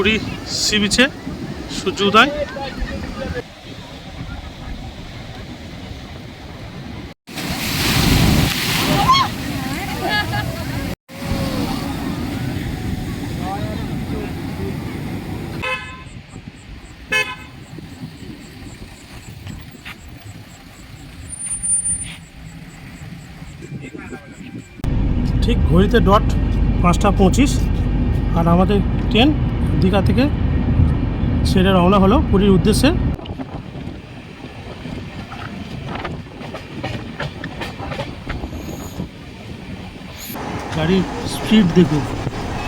Puri C বিচে সূর্য উদয়। ঠিক ঘড়িতে ডট পাঁচটা পঁচিশ আর আমাদের ট্রেন দীঘা থেকে ছেড়ে রওনা হলো পুরীর উদ্দেশ্যে। গাড়ির স্পিড দেখুন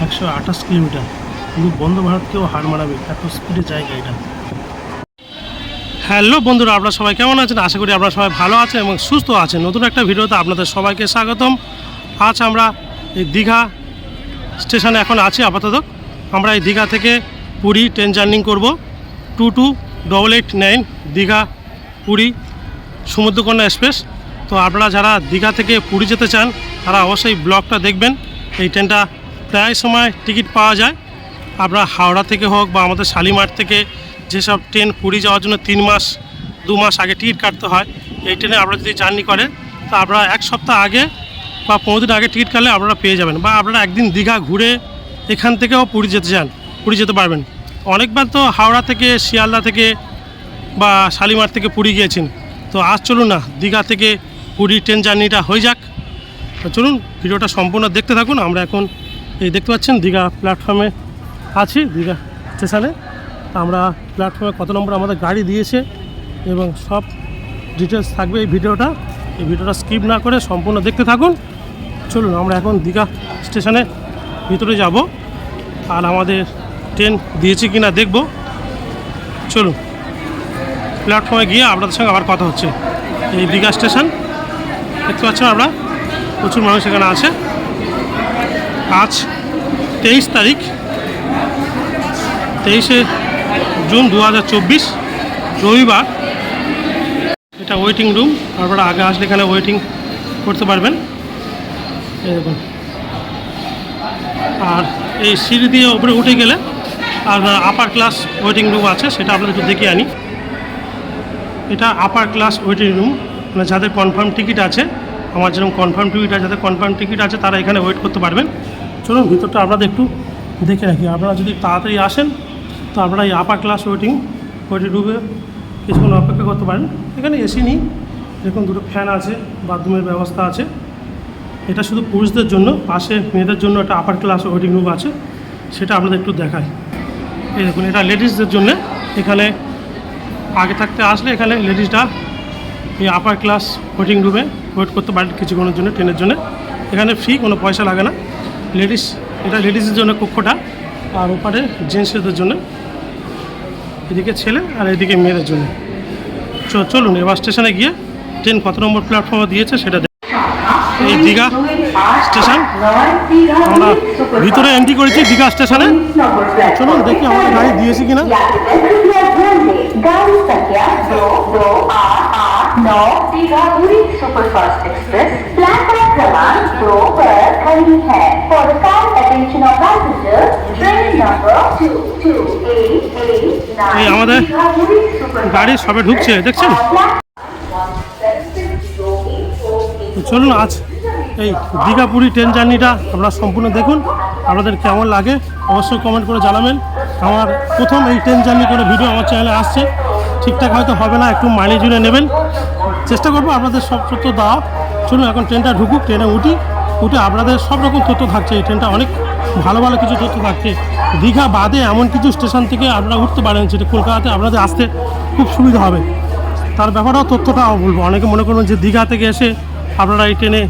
একশো আঠাশ কিলোমিটার। কিন্তু বন্ধ ভারতকেও হার মানাবে, এত স্পিডে যায় গাড়িটা হ্যালো বন্ধুরা, আপনারা সবাই কেমন আছেন? আশা করি আপনারা সবাই ভালো আছেন এবং সুস্থ আছেন। নতুন একটা ভিডিওতে আপনাদের সবাইকে স্বাগতম। আজ আমরা এই দীঘা স্টেশনে এখন আছি আপাতত। আমরা এই দীঘা থেকে পুরী ট্রেন জার্নি করব। Two two double eight nine Digha Puri Samudrakanya express. তো আপনারা যারা দীঘা থেকে পুরী যেতে চান, তারা অবশ্যই ব্লগটা দেখবেন। এই ট্রেনটা প্রায় সময় টিকিট পাওয়া যায়। আপনারা হাওড়া থেকে হোক বা আমাদের শালিমার থেকে যেসব ট্রেন পুরী যাওয়ার জন্য তিন মাস, দু মাস আগে টিকিট কাটতে হয়, এই ট্রেনে আপনারা যদি জার্নি করেন, তা আপনারা এক সপ্তাহ আগে বা পনেরো দিন আগে টিকিট কাটলে আপনারা পেয়ে যাবেন। বা আপনারা একদিন দীঘা ঘুরে এখান থেকেও পুরী যেতে চান, পুরী যেতে পারবেন। অনেকবার তো হাওড়া থেকে, শিয়ালদা থেকে বা শালিমার থেকে পুরী গিয়েছেন। তো আজ চলুন না, দীঘা থেকে পুরী ট্রেন জার্নিটা হয়ে যাক। তো চলুন, ভিডিওটা সম্পূর্ণ দেখতে থাকুন। আমরা এখন এই দেখতে পাচ্ছেন দীঘা প্ল্যাটফর্মে আছি, দীঘা স্টেশনে। আমরা প্ল্যাটফর্মে কত নম্বর আমাদের গাড়ি দিয়েছে এবং সব ডিটেলস থাকবে এই ভিডিওটা। এই ভিডিওটা স্কিপ না করে সম্পূর্ণ দেখতে থাকুন। চলুন, আমরা এখন দীঘা স্টেশনে ভিতরে যাব। আর আমাদের ট্রেন দিয়েছে কি না দেখব। চলুন। প্ল্যাটফর্মে গিয়ে আপনাদের সঙ্গে আবার কথা হচ্ছে। এই দীঘা স্টেশন। দেখতে পাচ্ছেন আমরা প্রচুর মানুষ এখানে আছে। আজ তেইশ তারিখ, তেইশে জুন দু হাজার চব্বিশ, রবিবার। এটা ওয়েটিং রুম আপনারা আগে আসলে এখানে ওয়েটিং করতে পারবেন। দেখুন। আর এই সিঁড়ি দিয়ে উপরে উঠে গেলে আর আপার ক্লাস ওয়েটিং রুম আছে, সেটা আপনাদের একটু দেখে আনি। এটা আপার ক্লাস ওয়েটিং রুম মানে যাদের কনফার্ম টিকিট আছে, আমার যেরকম কনফার্ম টিকিট আছে, যাদের কনফার্ম টিকিট আছে, তারা এখানে ওয়েট করতে পারবেন। চলুন, ভিতরটা আপনাদের একটু দেখে রাখি। আপনারা যদি তাড়াতাড়ি আসেন, তো আপনারা এই আপার ক্লাস ওয়েটিং ওয়েটিং রুমে কিছুক্ষণ অপেক্ষা করতে পারেন। এখানে এসি নেই দেখুন দুটো ফ্যান আছে বাথরুমের ব্যবস্থা আছে। এটা শুধু পুরুষদের জন্য, পাশে মেয়েদের জন্য একটা আপার ক্লাস ওয়েটিং রুম আছে, সেটা আপনাদের একটু দেখায় এই দেখুন, এটা লেডিসদের জন্য। এখানে আগে থাকতে আসলে এখানে লেডিসরা এই আপার ক্লাস ওয়েটিং রুমে ওয়েট করতে পারেন কিছুক্ষণের জন্য ট্রেনের জন্য। এখানে ফ্রি কোনো পয়সা লাগে না। লেডিস এটা লেডিসের জন্য কক্ষটা, আর ওপারে জেন্টসদের জন্য। এদিকে ছেলে আর এদিকে মেয়েদের জন্য। চলুন, এবার স্টেশনে গিয়ে ট্রেন কত নম্বর প্ল্যাটফর্মে দিয়েছে সেটা এই দীঘা স্টেশন। আমরা ভিতরে এন্ট্রি করেছি দীঘা স্টেশনে। চলুন দেখি আমাদের গাড়ি দিয়েছি কিনা। এই আমাদের গাড়ি সবে ঢুকছে, দেখছেন? চলুন আজ এই দীঘাপুরি ট্রেন জার্নিটা আপনারা সম্পূর্ণ দেখুন। আপনাদের কেমন লাগে অবশ্যই কমেন্ট করে জানাবেন। আমার প্রথম এই ট্রেন জার্নি করে ভিডিও আমার চ্যানেলে আসছে। ঠিকঠাক হয়তো হবে না, একটু মাইনে জুড়ে নেবেন। চেষ্টা করব আপনাদের সব তথ্য দেওয়া চলুন এখন ট্রেনটা ঢুকুক ট্রেনে উঠি। উঠে আপনাদের সব রকম তথ্য থাকছে। এই ট্রেনটা অনেক ভালো ভালো কিছু তথ্য থাকছে। দীঘা বাদে এমন কিছু স্টেশন থেকে আপনারা উঠতে পারেন, যেটা কলকাতাতে আপনাদের আসতে খুব সুবিধা হবে। তার ব্যাপারেও তথ্যটা বলব। অনেকে মনে করুন যে দীঘা থেকে এসে আপনারা এই ট্রেনে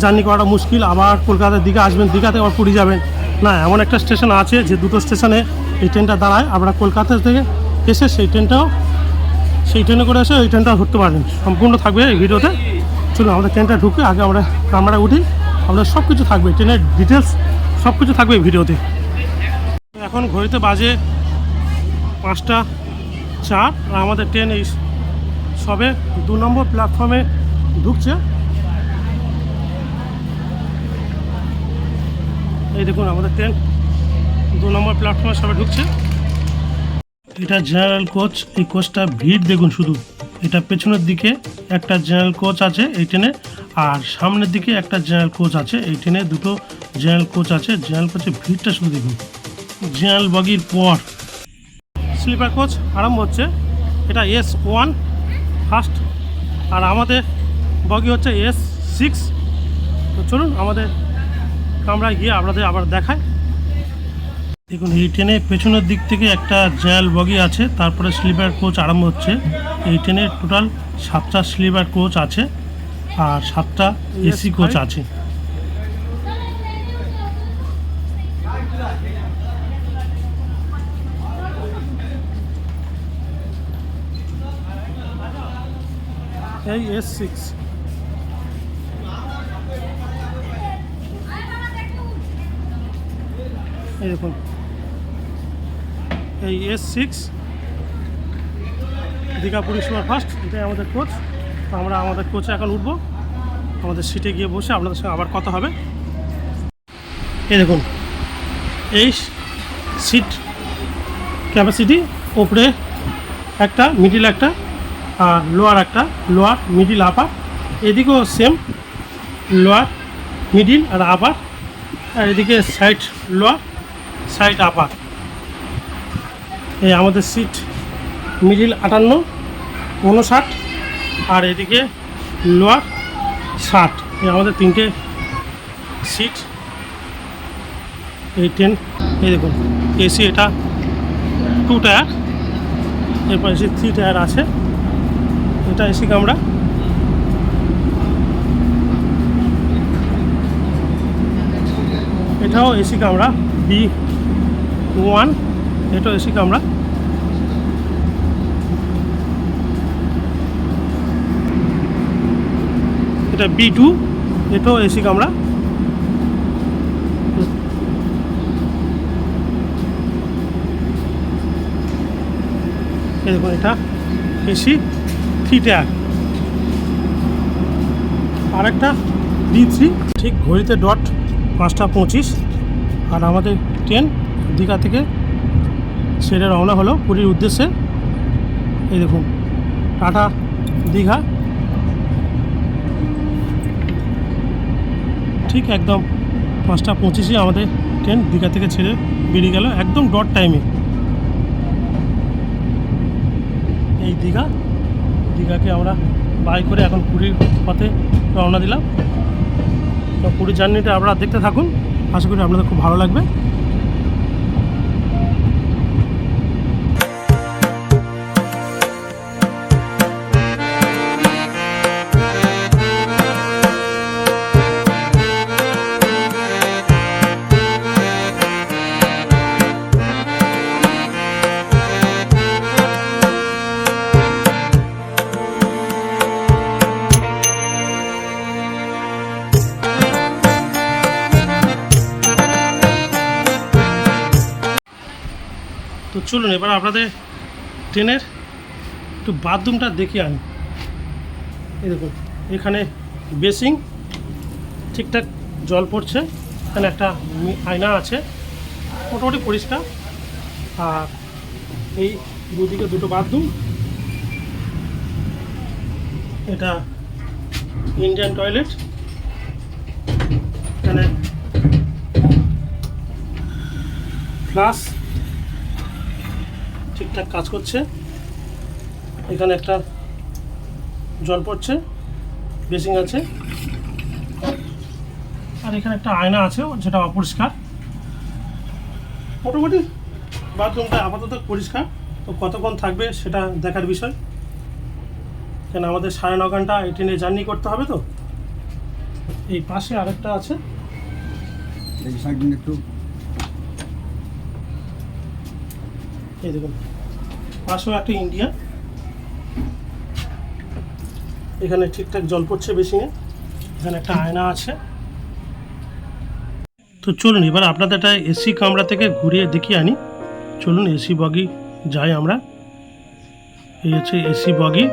জার্নি করাটা মুশকিল। আবার কলকাতার দীঘা আসবেন, দীঘাতে আবার পুরী যাবেন। না, এমন একটা স্টেশন আছে যে দুটো স্টেশনে এই ট্রেনটা দাঁড়ায়। আপনারা কলকাতা থেকে এসে সেই ট্রেনটাও, সেই ট্রেনে করে এসে ওই ট্রেনটা ধরতে পারবেন। সম্পূর্ণ থাকবে এই ভিডিওতে। চলুন, আমাদের ট্রেনটা ঢুকে আগে আমরা আমরা উঠি। আমাদের সব কিছু থাকবে, ট্রেনের ডিটেলস সব কিছু থাকবে এই ভিডিওতে। এখন ঘড়িতে বাজে পাঁচটা চার। আর আমাদের ট্রেন এই সবে দু নম্বর প্ল্যাটফর্মে ঢুকছে। এই দেখুন, আমাদের ট্রেন দু নম্বর প্ল্যাটফর্মে সবাই ঢুকছে। এটা জেনারেল কোচ এই কোচটা ভিড় দেখুন শুধু। এটা পেছনের দিকে একটা জেনারেল কোচ আছে এই ট্রেনে আর সামনের দিকে একটা জেনারেল কোচ আছে এই ট্রেনে দুটো জেনারেল কোচ আছে। জেনারেল কোচের ভিড়টা শুধু দেখুন। জেনারেল বগির পর। স্লিপার কোচ আরম্ভ হচ্ছে। এটা এস ওয়ান ফার্স্ট আর আমাদের বগি হচ্ছে এস সিক্স তো চলুন, আমাদের কামরায় গিয়ে আপনাদের আবার দেখায় দেখুন এই ট্রেনে পেছনের দিক থেকে একটা জেনারেল বগি আছে তারপরে স্লিপার কোচ আরম্ভ হচ্ছে। এই ট্রেনে টোটাল সাতটা স্লিপার কোচ আছে আর সাতটা এসি কোচ আছে। এই এস সিক্স এই দেখুন এই এস সিক্স দীঘা পরিষেবার ফার্স্ট এটাই আমাদের কোচ তো আমরা আমাদের কোচে এখন উঠবো। আমাদের সিটে গিয়ে বসে আপনাদের সঙ্গে আবার কথা হবে। এই দেখুন, এই সিট ক্যাপাসিটি ওপরে একটা মিডিল একটা, আর লোয়ার একটা লোয়ার মিডিল আপার এদিকেও সেম লোয়ার মিডিল আর আপার আর এদিকে সাইড লোয়ার সাইড আপার। এই আমাদের সিট মিডিল আটান্ন উনষাট আর এদিকে লোয়ার ষাট। এই আমাদের তিনটে সিট। এই ট্রেন এই দেখুন, এসি এটা টু টায়ার, এরপর এসি থ্রি টায়ার আছে। এটা এসি কামরা। এটাও এসি কামরা। বি ওয়ান এটাও এসি কামরা এটা বি টু, এটাও এসি কামরা দেখুন, এটা এসি থ্রি টায়ার আরেকটা বি থ্রি, ঠিক ঘড়িতে ডট পাঁচটা পঁচিশ। আর আমাদের ট্রেন দীঘা থেকে ছেড়ে রওনা হলো পুরীর উদ্দেশ্যে। এই দেখুন, টাটা দীঘা। ঠিক একদম পাঁচটা পঁচিশে আমাদের ট্রেন দীঘা থেকে ছেড়ে বেরিয়ে গেল একদম ডট টাইমে। এই দীঘা, দীঘাকে আমরা বাই করে এখন পুরীর পথে রওনা দিলাম। তো পুরীর জার্নিটা আপনারা দেখতে থাকুন। আশা করি আপনাদের খুব ভালো লাগবে। চলুন, এবার আপনাদের ট্রেনের একটু বাথরুমটা দেখে আনি। এই দেখুন, এখানে বেসিং, ঠিকঠাক জল পড়ছে, এখানে একটা আয়না আছে, মোটামুটি পরিষ্কার। আর এই দুদিকে দুটো বাথরুম। এটা ইন্ডিয়ান টয়লেট এখানে ফ্লাশ ঠিকঠাক কাজ করছে। এখানে একটা জল পড়ছে বেসিং আছে। আর এখানে একটা আয়না আছে যেটা অপরিষ্কার। মোটামুটি বাথরুমটা আপাতত পরিষ্কার। তো কতক্ষণ থাকবে সেটা দেখার বিষয়। কেন আমাদের সাড়ে ন ঘণ্টা এই ট্রেনে জার্নি করতে হবে তো? এই পাশে আরেকটা আছে। এই একটু। এই দেখুন। পাশেও একটা ইন্ডিয়া এখানে ঠিকঠাক জল পড়ছে বেসিংয়ে এখানে একটা আয়না আছে। তো চলুন, এবার আপনাদের একটা এসি কামরা থেকে ঘুরিয়ে দেখিয়ে আনি। চলুন, এসি বগি যাই আমরা। এই হচ্ছে এসি বগি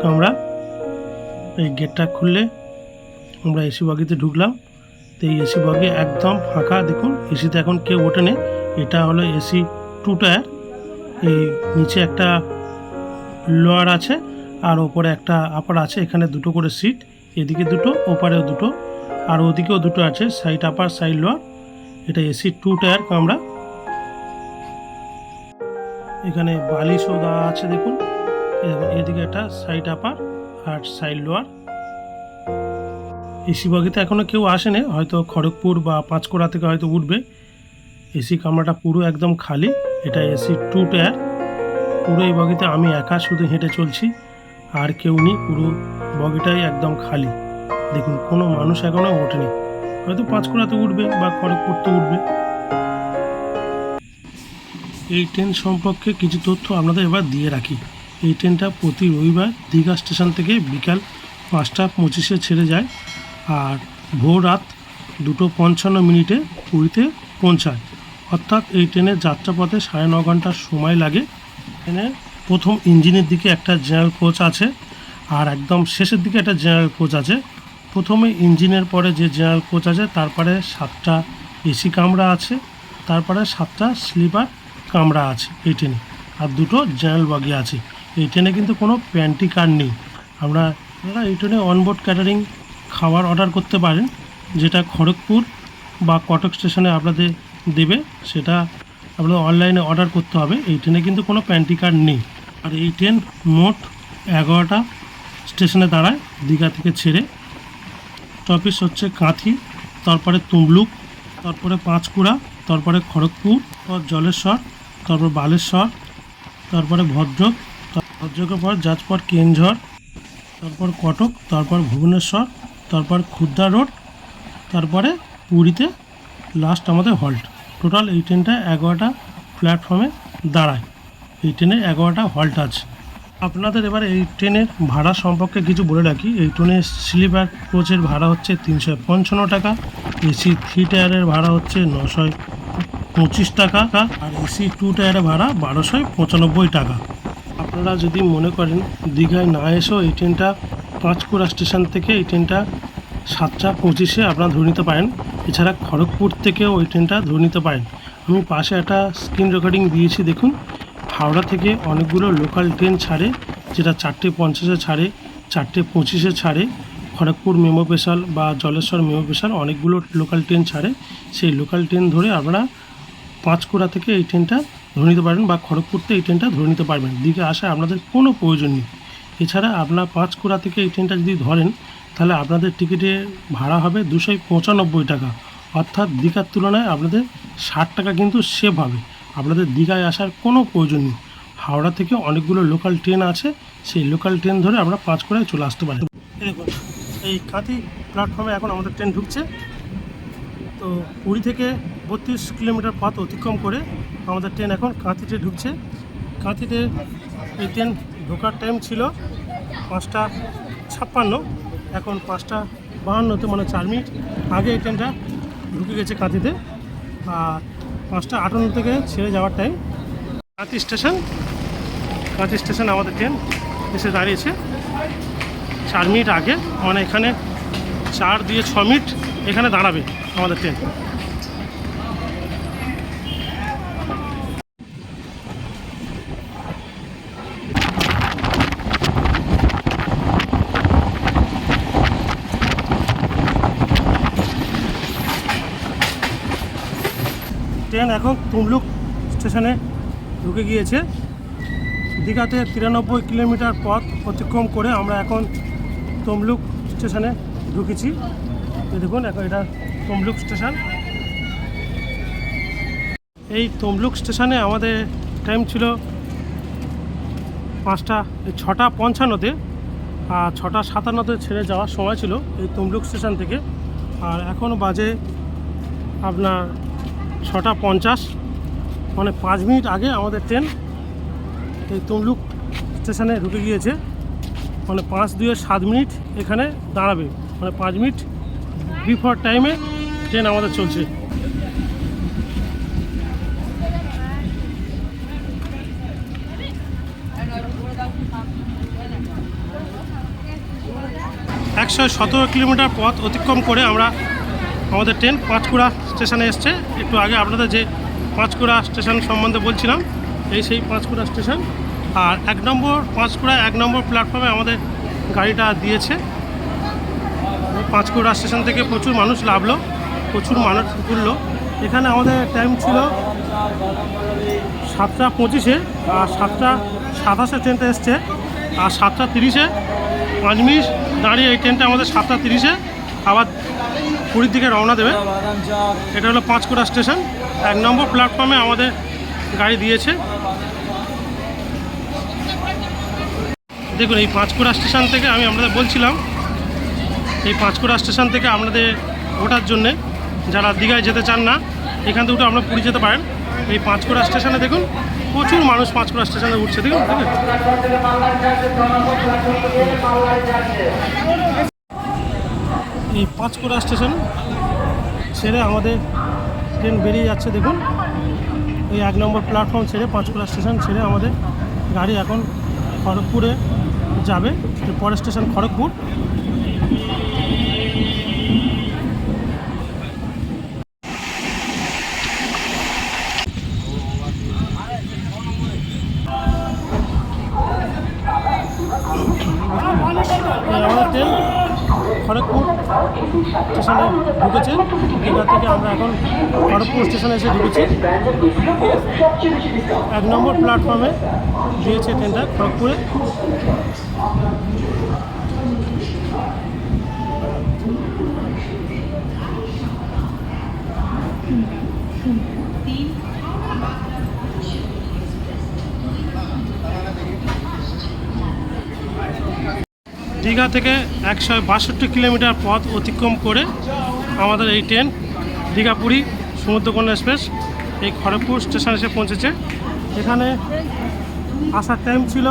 কামরা। এই গেটটা খুললে আমরা এসি বগিতে ঢুকলাম। তো এই এসি বগি একদম ফাঁকা। দেখুন, এসিতে এখন কেউ ওঠেনি। এটা হলো এসি টু টায়ার। এই নিচে একটা লোয়ার আছে আর ওপরে একটা আপার আছে, এখানে দুটো করে সিট এদিকে দুটো, ওপারেও দুটো, আর ওদিকেও দুটো আছে সাইড আপার সাইড লোয়ার এটা এসি টু টায়ার কামরা এখানে বালিশও দেওয়া আছে দেখুন এদিকে একটা সাইড আপার আর সাইড লোয়ার এসি বগিতে এখনও কেউ আসেনি, হয়তো খড়গপুর বা পাঁচকোড়া থেকে হয়তো উঠবে। এসি কামরাটা পুরো একদম খালি। এটা এসি টু টায়ার পুরো এই বগিতে আমি একা শুধু হেঁটে চলছি, আর কেউ নেই, পুরো বগিটাই একদম খালি। দেখুন, কোনো মানুষ এখনও ওঠেনি। হয়তো পাঁচ পাঁচকোড়াতে উঠবে বা খড়গপুরতে উঠবে। এই ট্রেন সম্পর্কে কিছু তথ্য আপনাদের এবার দিয়ে রাখি। এই ট্রেনটা প্রতি রবিবার দীঘা স্টেশন থেকে বিকাল পাঁচটা পঁচিশে ছেড়ে যায়, আর ভোর রাত দুটো পঞ্চান্ন মিনিটে পুরীতে পৌঁছায়। অর্থাৎ এই ট্রেনের যাত্রাপথে সাড়ে ন ঘণ্টার সময় লাগে। ট্রেনের প্রথম ইঞ্জিনের দিকে একটা জেনারেল কোচ আছে আর একদম শেষের দিকে একটা জেনারেল কোচ আছে। প্রথমে ইঞ্জিনের পরে যে জেনারেল কোচ আছে, তারপরে সাতটা এসি কামরা আছে, তারপরে সাতটা স্লিপার কামরা আছে এই ট্রেনে। আর দুটো জেনারেল বগি আছে। এই ট্রেনে কিন্তু কোনো প্যান্টি কার নেই। আমরা এই ট্রেনে অনবোর্ড ক্যাটারিং খাবার অর্ডার করতে পারেন, যেটা খড়গপুর বা কটক স্টেশনে আপনাদের দেবে, সেটা আপনাদের অনলাইনে অর্ডার করতে হবে। এই ট্রেনে কিন্তু কোনো প্যান্টি কার্ড নেই। আর এই ট্রেন মোট এগারোটা স্টেশনে দাঁড়ায়, দীঘা থেকে ছেড়ে। টপিস হচ্ছে কাঁথি, তারপরে তুমলুক, তারপরে পাঁচকুড়া, তারপরে খড়গপুর, তারপর জলেশ্বর, তারপর বালেশ্বর, তারপরে ভদ্রক, ভদ্রকের পর যাজপর, কেনঝড়, তারপর কটক, তারপর ভুবনেশ্বর, তারপর খুদ্দা রোড তারপরে পুরীতে লাস্ট আমাদের হল্ট টোটাল এই ট্রেনটা এগারোটা প্ল্যাটফর্মে দাঁড়ায়। এই ট্রেনে এগারোটা হল্ট আছে আপনাদের এবার এই ট্রেনের ভাড়া সম্পর্কে কিছু বলে রাখি। এই ট্রেনের স্লিপার কোচের ভাড়া হচ্ছে তিনশো পঞ্চান্ন টাকা। এসি থ্রি টায়ারের ভাড়া হচ্ছে নশো পঁচিশ টাকা। আর এসি টু টায়ারের ভাড়া বারোশো পঁচানব্বই টাকা। আপনারা যদি মনে করেন, দীঘায় না এসেও এই ট্রেনটা পাঁচকুড়া স্টেশন থেকে এই ট্রেনটা সাতটা পঁচিশে আপনারা ধরে নিতে পারেন। এছাড়া খড়গপুর থেকেও ওই ট্রেনটা ধরে নিতে পারেন। আমি পাশে একটা স্ক্রিন রেকর্ডিং দিয়েছি, দেখুন। হাওড়া থেকে অনেকগুলো লোকাল ট্রেন ছাড়ে, যেটা চারটে পঞ্চাশে ছাড়ে, চারটে পঁচিশে ছাড়ে। খড়গপুর মেমো স্পেশাল বা জলেশ্বর মেমো স্পেশাল অনেকগুলো লোকাল ট্রেন ছাড়ে। সেই লোকাল ট্রেন ধরে আপনারা পাঁচকুড়া থেকে এই ট্রেনটা ধরে নিতে পারবেন বা খড়গপুর থেকে এই ট্রেনটা ধরে নিতে পারবেন। দিকে আসা আপনাদের কোনো প্রয়োজন নেই। এছাড়া আপনার পাঁচকুড়া থেকে এই ট্রেনটা যদি ধরেন তাহলে আপনাদের টিকিটের ভাড়া হবে দুশো পঁচানব্বই টাকা। অর্থাৎ দীঘার তুলনায় আপনাদের ষাট টাকা কিন্তু সেভ হবে। আপনাদের দীঘায় আসার কোনো প্রয়োজন নেই। হাওড়া থেকে অনেকগুলো লোকাল ট্রেন আছে, সেই লোকাল ট্রেন ধরে আমরা পাঁচকুড়ায় চলে আসতে পারি। দেখুন, এই কাঁথি প্ল্যাটফর্মে এখন আমাদের ট্রেন ঢুকছে। তো কুড়ি থেকে বত্রিশ কিলোমিটার পথ অতিক্রম করে আমাদের ট্রেন এখন কাঁথিতে ঢুকছে। কাঁথিতে এই ট্রেন ঢোকার টাইম ছিল পাঁচটা ছাপ্পান্ন। এখন পাঁচটা বাহান্নতে মানে চার মিনিট আগে এই ট্রেনটা ঢুকে গেছে কাঁথিতে। আর পাঁচটা আটান্ন থেকে ছেড়ে যাওয়ার time Kanthi station Kanthi station আমাদের ট্রেন এসে দাঁড়িয়েছে। চার মিনিট আগে মানে এখানে চার দিয়ে ছ মিনিট এখানে দাঁড়াবে আমাদের ট্রেন ট্রেন এখন তুমলুক স্টেশনে ঢুকে গিয়েছে। দীঘাতে তিরানব্বই কিলোমিটার পথ অতিক্রম করে আমরা এখন তমলুক স্টেশনে ঢুকেছি। দেখুন, এখন এটা তমলুক স্টেশন। এই তমলুক স্টেশনে আমাদের টাইম ছিল পাঁচটা ছটা পঞ্চান্নতে। আর ছটা সাতান্নতে ছেড়ে যাওয়ার সময় ছিল এই তমলুক স্টেশন থেকে। আর এখন বাজে আপনার ছটা পঞ্চাশ। মানে পাঁচ মিনিট আগে আমাদের ট্রেন এই তমলুক স্টেশনে ঢুকে গিয়েছে। মানে পাঁচ দুয়ে সাত মিনিট এখানে দাঁড়াবে। মানে পাঁচ মিনিট বিফোর টাইমে ট্রেন আমাদের চলছে। একশো সতেরো কিলোমিটার পথ অতিক্রম করে আমরা আমাদের ট্রেন পাঁচকুড়া স্টেশনে এসছে। একটু আগে আপনাদের যে পাঁচকুড়া স্টেশন সম্বন্ধে বলছিলাম, এই সেই পাঁচকুড়া স্টেশন। আর এক নম্বর পাঁচকুড়া, এক নম্বর প্ল্যাটফর্মে আমাদের গাড়িটা দিয়েছে। পাঁচকুড়া স্টেশন থেকে প্রচুর মানুষ লাভলো, প্রচুর মানুষ ঘুরলো। এখানে আমাদের টাইম ছিল সাতটা পঁচিশে, আর সাতটা সাতাশে ট্রেনটা এসছে, আর সাতটা তিরিশে পাঁচ মিনিট দাঁড়িয়ে এই ট্রেনটা আমাদের সাতটা তিরিশে আবার পুরীর দিকে রওনা দেবে। এটা হলো পাঁচকুড়া স্টেশন। এক নম্বর প্ল্যাটফর্মে আমাদের গাড়ি দিয়েছে। দেখুন, এই পাঁচকুড়া স্টেশন থেকে আমি আপনাদের বলছিলাম, এই পাঁচকুড়া স্টেশন থেকে আপনাদের ওঠার জন্যে যারা দীঘায় যেতে চান না, এখান থেকে উঠে আপনারা পুরী যেতে পারেন। এই পাঁচকুড়া স্টেশনে দেখুন, প্রচুর মানুষ পাঁচকুড়া স্টেশনে উঠছে দেখুন। এই পাঁচকুড়া স্টেশন ছেড়ে আমাদের ট্রেন বেরিয়ে যাচ্ছে, দেখুন। এই এক নম্বর প্ল্যাটফর্ম ছেড়ে, পাঁচকুলা স্টেশন ছেড়ে আমাদের গাড়ি এখন খড়গপুরে যাবে। পরের স্টেশন খড়গপুর। স্টেশনে ঢুকেছে। দীঘা থেকে আমরা এখন খড়গপুর স্টেশনে এসে ঢুকেছি। এক নম্বর প্ল্যাটফর্মে দিয়েছে ট্রেনটা খড়গপুরে। দীঘা থেকে একশো বাষট্টি কিলোমিটার পথ অতিক্রম করে আমাদের এই ট্রেন দীঘা পুরী সমুদ্রকন্যা এক্সপ্রেস এই খড়গপুর স্টেশন এসে পৌঁছেছে। এখানে আসার টাইম ছিল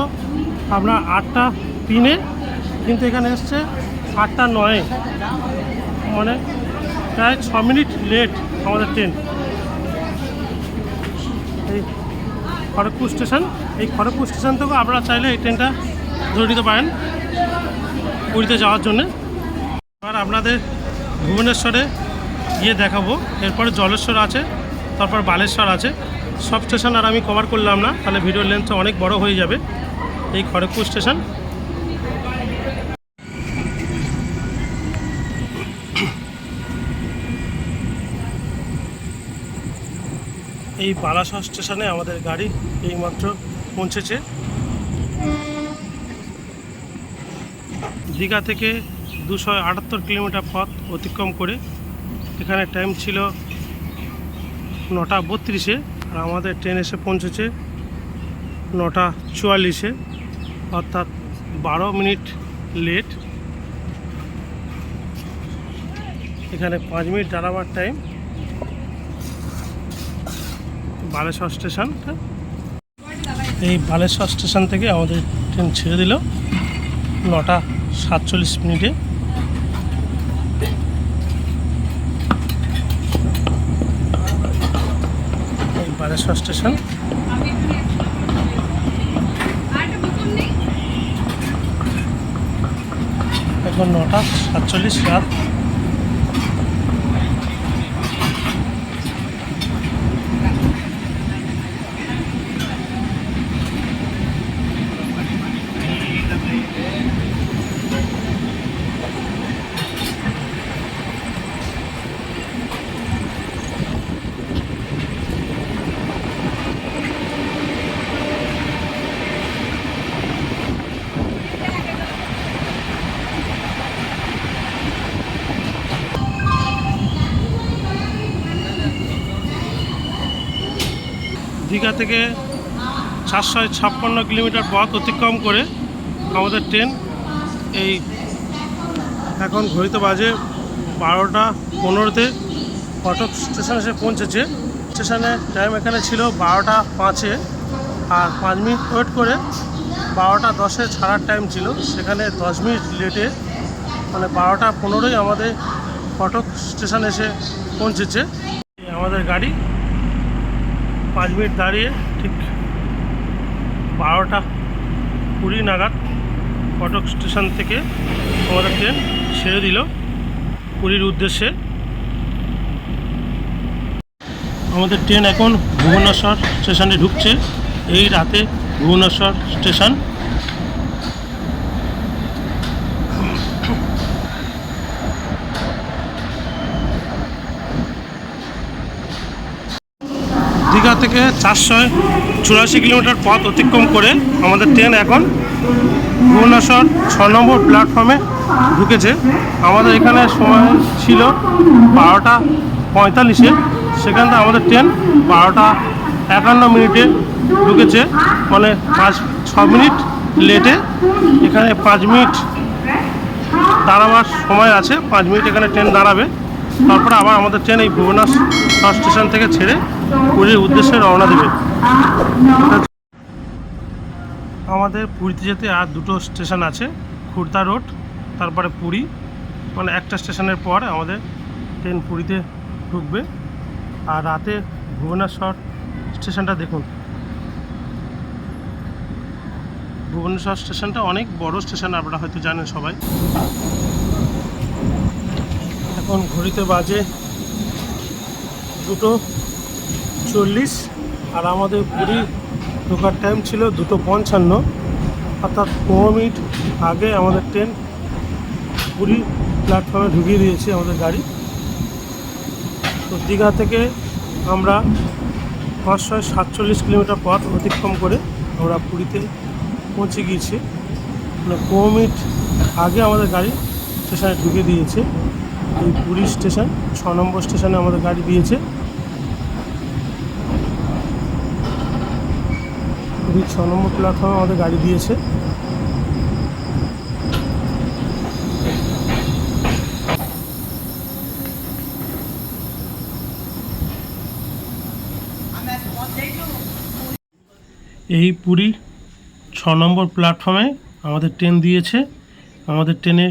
আপনার আটটা তিনে, কিন্তু এখানে এসছে আটটা নয়ে। মানে প্রায় ছ মিনিট লেট আমাদের ট্রেন। এই খড়গপুর স্টেশন, এই খড়গপুর স্টেশন থেকেও আপনারা চাইলে এই ট্রেনটা ধরে নিতে পারেন। পুরীতে যাওয়ার জন্যে। এবার আপনাদের ভুবনেশ্বরে গিয়ে দেখাবো। এরপরে জলেশ্বর আছে, তারপর বালেশ্বর আছে। সব স্টেশন আর আমি কভার করলাম না, তাহলে ভিডিও লেন্থটা অনেক বড় হয়ে যাবে। এই খড়গপুর স্টেশন। এই বালাসর স্টেশনে আমাদের গাড়ি এইমাত্র পৌঁছেছে। দীঘা থেকে দুশো আটাত্তর কিলোমিটার পথ অতিক্রম করে এখানে টাইম ছিল নটা বত্রিশে আর আমাদের ট্রেন এসে পৌঁছেছে নটা চুয়াল্লিশে, অর্থাৎ বারো মিনিট লেট এখানে পাঁচ মিনিট দাঁড়াবার টাইম বালেশ্বর স্টেশনটা এই বালেশ্বর স্টেশন থেকে আমাদের ট্রেন ছেড়ে দিল। নটা সাতচল্লিশ মিনিটে। বালেশ্বর স্টেশন। এখন নটা সাতচল্লিশ রাত। দীঘা থেকে চারশো ছাপ্পান্ন কিলোমিটার পথ অতিক্রম করে আমাদের ট্রেন এই এখন ঘড়িতে বাজে বারোটা পনেরোতে কটক স্টেশন এসে পৌঁছেছে। স্টেশনে টাইম এখানে ছিল বারোটা পাঁচে আর পাঁচ মিনিট ওয়েট করে বারোটা দশে ছাড়ার টাইম ছিল। সেখানে দশ মিনিট লেটে মানে বারোটা পনেরোই আমাদের কটক স্টেশন এসে পৌঁছেছে। আমাদের গাড়ি পাঁচ মিনিট দাঁড়িয়ে ঠিক বারোটা কুড়ি নাগাদ কটক স্টেশন থেকে আমাদের ট্রেন ছেড়ে দিল পুরীর উদ্দেশ্যে। আমাদের ট্রেন এখন ভুবনেশ্বর স্টেশনে ঢুকছে। এই রাতে ভুবনেশ্বর স্টেশন দীঘা থেকে চারশো চুরাশি কিলোমিটার পথ অতিক্রম করে আমাদের ট্রেন এখন ভুবনেশ্বর ছ নম্বর প্ল্যাটফর্মে ঢুকেছে। আমাদের এখানে সময় ছিল বারোটা পঁয়তাল্লিশে। সেখান থেকে আমাদের ট্রেন বারোটা একান্ন মিনিটে ঢুকেছে। মানে পাঁচ, ছ মিনিট লেটে এখানে পাঁচ মিনিট দাঁড়াবার সময় আছে। পাঁচ মিনিট এখানে ট্রেন দাঁড়াবে। তারপরে আবার আমাদের ট্রেন এই ভুবনেশ্বর স্টেশন থেকে ছেড়ে পুরীর উদ্দেশ্যে রওনা দেবে। আমাদের পুরীতে যেতে আর দুটো স্টেশন আছে, খুর্দা রোড, তারপরে পুরী। মানে একটা স্টেশনের পর আমাদের ট্রেন পুরীতে ঢুকবে। আর রাতে ভুবনেশ্বর স্টেশনটা দেখুন। ভুবনেশ্বর স্টেশনটা অনেক বড় স্টেশন, আপনারা হয়তো জানেন সবাই। এখন ঘড়িতে বাজে দুটো। চল্লিশ, আর আমাদের পুরী ঢোকার টাইম ছিল দুটো পঞ্চান্ন। অর্থাৎ পনেরো মিনিট আগে আমাদের ট্রেন পুরী প্ল্যাটফর্মে ঢুকিয়ে দিয়েছে আমাদের গাড়ি। তো দীঘা থেকে আমরা পাঁচশো সাতচল্লিশ কিলোমিটার পথ অতিক্রম করে আমরা পুরীতে পৌঁছে গিয়েছি। মানে পনেরো মিনিট আগে আমাদের গাড়ি স্টেশনে ঢুকে দিয়েছে। এই পুরী স্টেশন ছ নম্বর স্টেশনে আমাদের গাড়ি দিয়েছে। পুরীর ছ নম্বর প্ল্যাটফর্মে আমাদের গাড়ি দিয়েছে। এই পুরী ছ নম্বর প্ল্যাটফর্মে আমাদের ট্রেন দিয়েছে। আমাদের ট্রেনে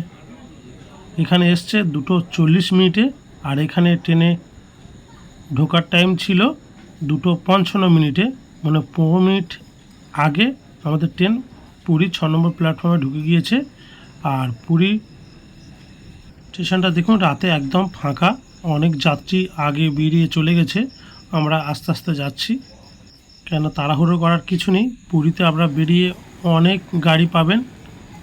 এখানে এসছে দুটো চল্লিশ মিনিটে আর এখানে ট্রেনে ঢোকার টাইম ছিল দুটো পঞ্চান্ন মিনিটে মানে পনেরো মিনিট আগে আমাদের ট্রেন পুরী ছ নম্বর প্ল্যাটফর্মে ঢুকে গিয়েছে। আর পুরী স্টেশনটা দেখুন, রাতে একদম ফাঁকা। অনেক যাত্রী আগে বেরিয়ে চলে গেছে। আমরা আস্তে আস্তে যাচ্ছি। কেন, তাড়াহুড়ো করার কিছু নেই। পুরীতে আমরা বেরিয়ে অনেক গাড়ি পাবেন।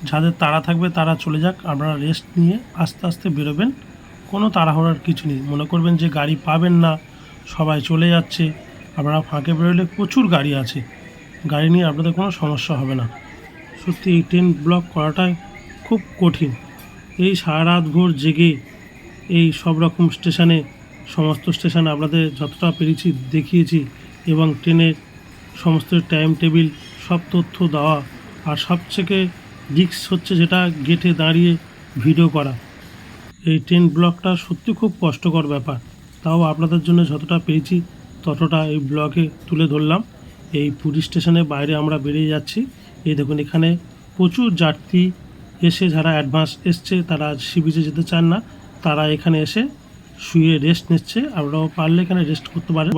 যাদের তাড়া থাকবে তারা চলে যাক। আপনারা রেস্ট নিয়ে আস্তে আস্তে বেরোবেন। কোনো তাড়াহুড়ার কিছু নেই। মনে করবেন যে গাড়ি পাবেন না। সবাই চলে যাচ্ছে। আপনারা ফাঁকে বেরোলে প্রচুর গাড়ি আছে। গাড়ি নিয়ে আপনাদের কোনো সমস্যা হবে না। সত্যি, এই ট্রেন ব্লক করাটাই খুব কঠিন। এই সারা রাত ভোর জেগে এই সব রকম স্টেশনে সমস্ত স্টেশনে আপনাদের যতটা পেরেছি দেখিয়েছি এবং ট্রেনের সমস্ত টাইম টেবিল সব তথ্য দেওয়া। আর সবথেকে রিক্স হচ্ছে যেটা গেটে দাঁড়িয়ে ভিডিও করা। এই ট্রেন ব্লকটা সত্যি খুব কষ্টকর ব্যাপার। তাও আপনাদের জন্য যতটা পেয়েছি ততটা এই ব্লকে তুলে ধরলাম। এই পুলিশ স্টেশনের বাইরে আমরা বেরিয়ে যাচ্ছি। এই দেখুন, এখানে প্রচুর যাত্রী এসে যারা অ্যাডভান্স এসছে, তারা বিচে যেতে চান না। তারা এখানে এসে শুয়ে রেস্ট নিচ্ছে। আমরাও পারলে এখানে রেস্ট করতে পারে।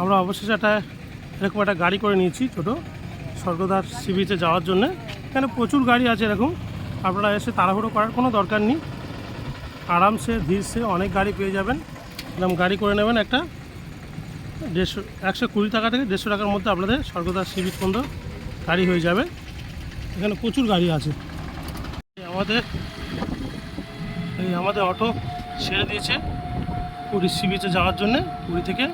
আমরা অবশেষে একটা এরকম একটা গাড়ি করে নিয়েছি ছোটো স্বর্গদার সি বিচে যাওয়ার জন্য। এখানে প্রচুর গাড়ি আছে এরকম। আপনারা এসে তাড়াহুড়ো করার কোনো দরকার নেই। আরামসে, ধীরসে অনেক গাড়ি পেয়ে যাবেন। এরকম গাড়ি করে নেবেন একটা দেড়শো, একশো কুড়ি টাকা থেকে দেড়শো টাকার মধ্যে আপনাদের স্বর্গদার সি বিচ গাড়ি হয়ে যাবে। এখানে প্রচুর গাড়ি আছে। আমাদের, এই আমাদের অটো ছেড়ে দিয়েছে পুরী সি বিচে যাওয়ার জন্যে, পুরী থেকে।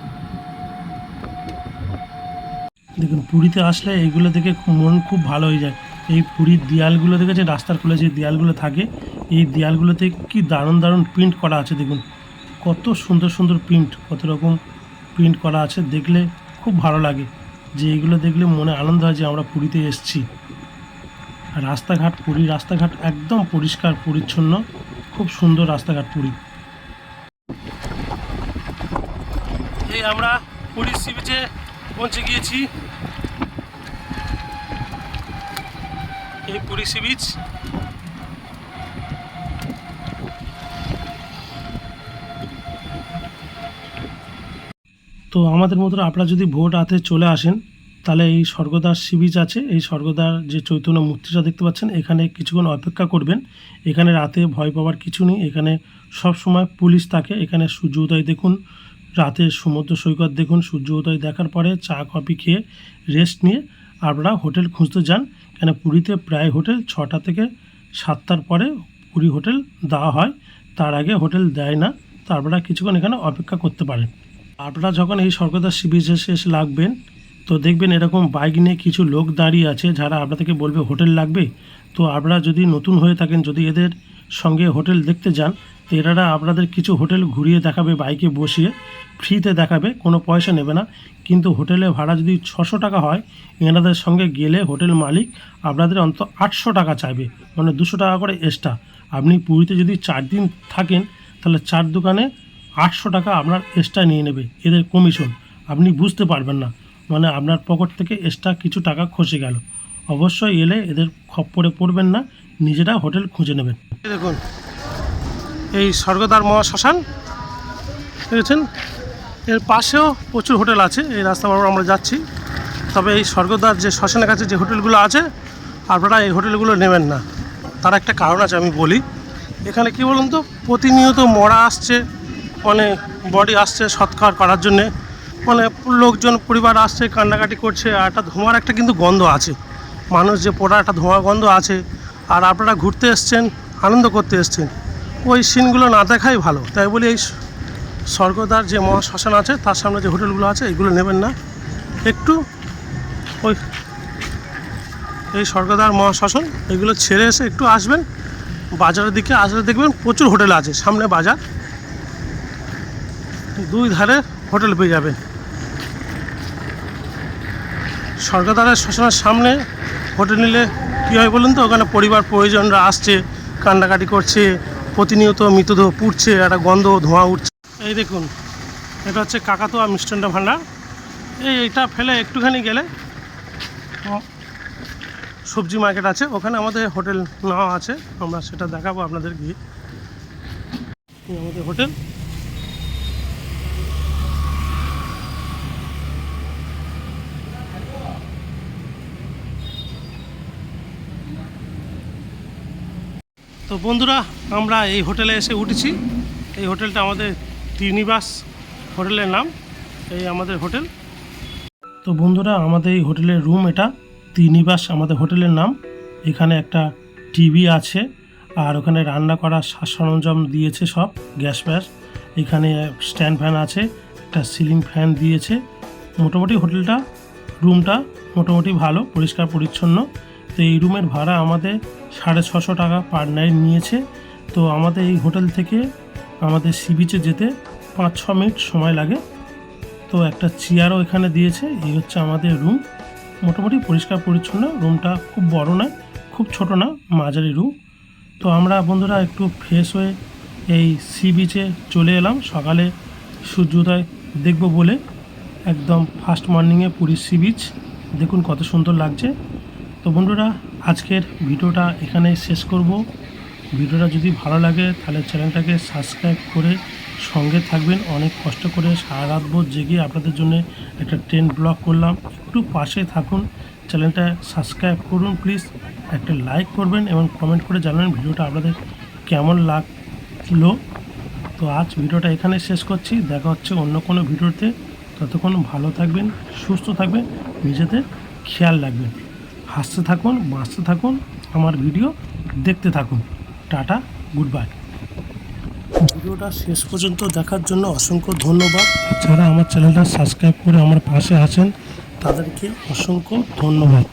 দেখুন, পুরীতে আসলে এইগুলো দেখে মন খুব ভালো হয়ে যায়। এই পুরীর দেয়ালগুলো দেখেছে রাস্তার খুলে যে দেয়ালগুলো থাকে, এই দেয়ালগুলোতে কি দারুণ দারুণ প্রিন্ট করা আছে দেখুন। কত সুন্দর সুন্দর প্রিন্ট কত রকম প্রিন্ট করা আছে দেখলে খুব ভালো লাগে। যে এইগুলো দেখলে মনে আনন্দ হয় যে আমরা পুরীতে এসেছি। রাস্তাঘাট পুরী রাস্তাঘাট একদম পরিষ্কার, পরিচ্ছন্ন, খুব সুন্দর রাস্তাঘাট পুরী। এই আমরা পুরী সি বিচে পৌঁছে গিয়েছি। এই পুরী বিচ তো আমাদের মতো আপনারা যদি ভোট হাতে চলে আসেন, তাহলে এই স্বর্গদার সি বিচ আছে। এই স্বর্গদার যে চৈতন্য মূর্তিটা দেখতে পাচ্ছেন, এখানে কিছুক্ষণ অপেক্ষা করবেন। এখানে রাতে ভয় পাওয়ার কিছু নেই। এখানে সব সময় পুলিশ থাকে। এখানে সূর্য উদয় দেখুন, রাতে সমুদ্র সৈকত দেখুন। সূর্য উদয় দেখার পরে চা, কফি খেয়ে রেস্ট নিয়ে আপনারা হোটেল খুঁজতে যান। কেন পুরীতে প্রায় হোটেল ছটা থেকে সাতটার পরে পুরী হোটেল দেওয়া হয়। তার আগে হোটেল দেয় না। তো আপনারা কিছুক্ষণ এখানে অপেক্ষা করতে পারেন আপনারা যখন এই স্বর্গদার সি বিচে এসে লাগবেন, তো দেখবেন এরকম বাইক নিয়ে কিছু লোক দাঁড়িয়ে আছে যারা আপনাদেরকে বলবে হোটেল লাগবে। তো আপনারা যদি নতুন হয়ে থাকেন, যদি এদের সঙ্গে হোটেল দেখতে যান তো এনারা আপনাদের কিছু হোটেল ঘুরিয়ে দেখাবে, বাইকে বসিয়ে, ফ্রিতে দেখাবে, কোনো পয়সা নেবে না। কিন্তু হোটেলে ভাড়া যদি ছশো টাকা হয়, এনাদের সঙ্গে গেলে হোটেল মালিক আপনাদের অন্তত আটশো টাকা চাইবে মানে দুশো টাকা করে এক্সট্রা আপনি পুরীতে যদি চার দিন থাকেন, তাহলে চার দোকানে আটশো টাকা আপনার এক্সট্রা নিয়ে নেবে, এদের কমিশন আপনি বুঝতে পারবেন না মানে আপনার পকেট থেকে এক্সট্রা কিছু টাকা খসে গেল। অবশ্যই এলে এদের খপ্পরে পড়বেন না, নিজেরা হোটেল খুঁজে নেবেন। দেখুন এই স্বর্গদ্বার মহাশ্মশান, দেখেছেন? এর পাশেও প্রচুর হোটেল আছে, এই রাস্তা বরাবর আমরা যাচ্ছি। তবে এই স্বর্গদ্বার যে শ্মশানের কাছে যে হোটেলগুলো আছে, আপনারা এই হোটেলগুলো নেবেন না। তার একটা কারণ আছে, আমি বলি। এখানে কি বলুন তো, প্রতিনিয়ত মরা আসছে মানে বডি আসছে সৎকার করার জন্যে। মানে লোকজন, পরিবার আসছে, কান্নাকাটি করছে, আর একটা ধোঁয়ার একটা কিন্তু গন্ধ আছে। মানুষ যে পড়া একটা ধোঁয়া গন্ধ আছে, আর আপনারা ঘুরতে এসছেন, আনন্দ করতে এসছেন। ওই সিনগুলো না দেখাই ভালো। তাই বলি এই স- স্বর্গদ্বার যে মহাশ্মশান আছে, তার সামনে যে হোটেলগুলো আছে, এগুলো নেবেন না। একটু ওই এই স্বর্গদ্বার মহাশ্মশান, এগুলো ছেড়ে এসে একটু আসবেন। বাজারের দিকে আসলে দেখবেন প্রচুর হোটেল আছে, সামনে বাজার। দুই ধারে হোটেল পেয়ে যাবেন। স্বর্গদ্বারের শ্মশানের সামনে হোটেল নিলে কী হয় বলুন তো? ওখানে পরিবার প্রয়োজনরা আসছে, কান্নাকাটি করছে প্রতিনিয়ত মৃতদেহ পুড়ছে, একটা গন্ধ, ধোঁয়া উঠছে। এই দেখুন, এটা হচ্ছে কাকাতোয়া মিষ্টান্ন ভাণ্ডার। এই এটা ফেলে একটুখানি গেলে সবজি মার্কেট আছে, ওখানে আমাদের হোটেল নেওয়া আছে, আমরা সেটা দেখাবো আপনাদের গিয়ে। আমাদের হোটেল। তো বন্ধুরা, আমরা এই হোটেলে এসে উঠেছি। এই হোটেলটা আমাদের ত্রিনিবাস হোটেলের নাম, এই আমাদের হোটেল। তো বন্ধুরা, আমাদের এই হোটেলের রুম এটা, ত্রিনিবাস আমাদের হোটেলের নাম। এখানে একটা টিভি আছে, আর ওখানে রান্না করার সরঞ্জাম দিয়েছে সব, গ্যাস ফ্যাস। এখানে স্ট্যান্ড ফ্যান আছে, একটা সিলিং ফ্যান দিয়েছে। মোটামুটি হোটেলটা, রুমটা মোটামুটি ভালো, পরিষ্কার, পরিচ্ছন্ন। তো এই রুমের ভাড়া আমাদের সাড়ে ছশো টাকা পার নাইট নিয়েছে। তো আমাদের এই হোটেল থেকে আমাদের সি বিচে যেতে পাঁচ ছ মিনিট সময় লাগে। তো একটা চেয়ারও এখানে দিয়েছে, এই হচ্ছে আমাদের রুম। মোটামুটি পরিষ্কার পরিচ্ছন্ন, রুমটা খুব বড় না, খুব ছোট না, মাঝারি রুম। তো আমরা বন্ধুরা একটু ফ্রেশ হয়ে এই সি বিচে চলে এলাম। সকালে সূর্যোদয় দেখব বলে। একদম ফার্স্ট মর্নিংয়ে পুরীর সি বিচ। দেখুন কত সুন্দর লাগছে। তো বন্ধুরা, আজকের ভিডিওটা এখানে শেষ করব। ভিডিওটা যদি ভালো লাগে, তাহলে চ্যানেলটাকে সাবস্ক্রাইব করে সঙ্গে থাকবেন। অনেক কষ্ট করে সারা রাত ভোর জেগে আপনাদের জন্য একটা ট্রেন ব্লগ করলাম। একটু পাশে থাকুন, চ্যানেলটা সাবস্ক্রাইব করুন প্লিজ। একটা লাইক করবেন এবং কমেন্ট করে জানাবেন ভিডিওটা আপনাদের কেমন লাগল। তো আজ ভিডিওটা এখানে শেষ করছি। দেখা হচ্ছে অন্য কোনো ভিডিওতে। ততক্ষণ ভালো থাকবেন, সুস্থ থাকবেন, নিজেদের খেয়াল রাখবেন। হাসতে থাকুন বাঁচতে থাকুন আমার ভিডিও দেখতে থাকুন। টাটা গুড বাই ভিডিওটা শেষ পর্যন্ত দেখার জন্য অসংখ্য ধন্যবাদ। যারা আমার চ্যানেলটা সাবস্ক্রাইব করে আমার পাশে আছেন তাদেরকে অসংখ্য ধন্যবাদ।